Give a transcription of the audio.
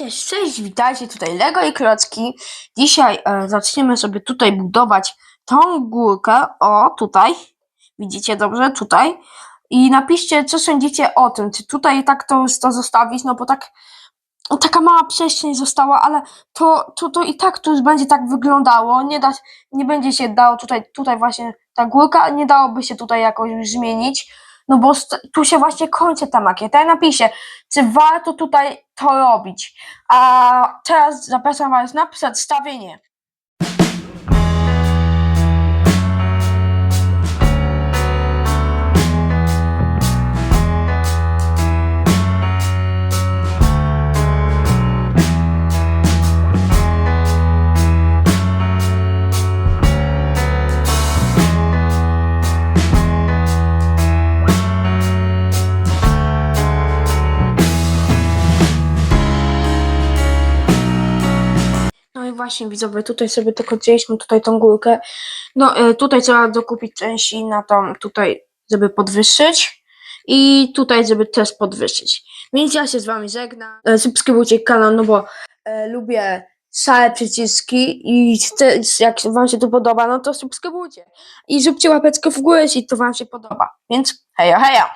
Cześć, cześć, witajcie, tutaj Lego i Klocki. Dzisiaj e, zaczniemy sobie tutaj budować tą górkę, o tutaj, widzicie dobrze, tutaj. I napiszcie, co sądzicie o tym, czy tutaj tak to, to zostawić, no bo tak, no taka mała przestrzeń została, ale to, to, to i tak tu już będzie tak wyglądało, nie da, nie będzie się dało tutaj, tutaj właśnie ta górka, nie dałoby się tutaj jakoś zmienić, no bo tu się właśnie kończy ta makieta. I napiszcie, czy warto tutaj to robić. A teraz zapraszam Was na przedstawienie. Właśnie widzowie, tutaj sobie tylko wzięliśmy tutaj tą górkę. No e, tutaj trzeba dokupić części na tą tutaj, żeby podwyższyć. I tutaj, żeby też podwyższyć. Więc ja się z wami żegnam. E, Subskrybujcie kanał, no bo e, lubię szare przyciski i chcę, jak wam się to podoba, no to subskrybujcie. I zróbcie łapeczkę w górę, jeśli to wam się podoba. Więc heja, heja!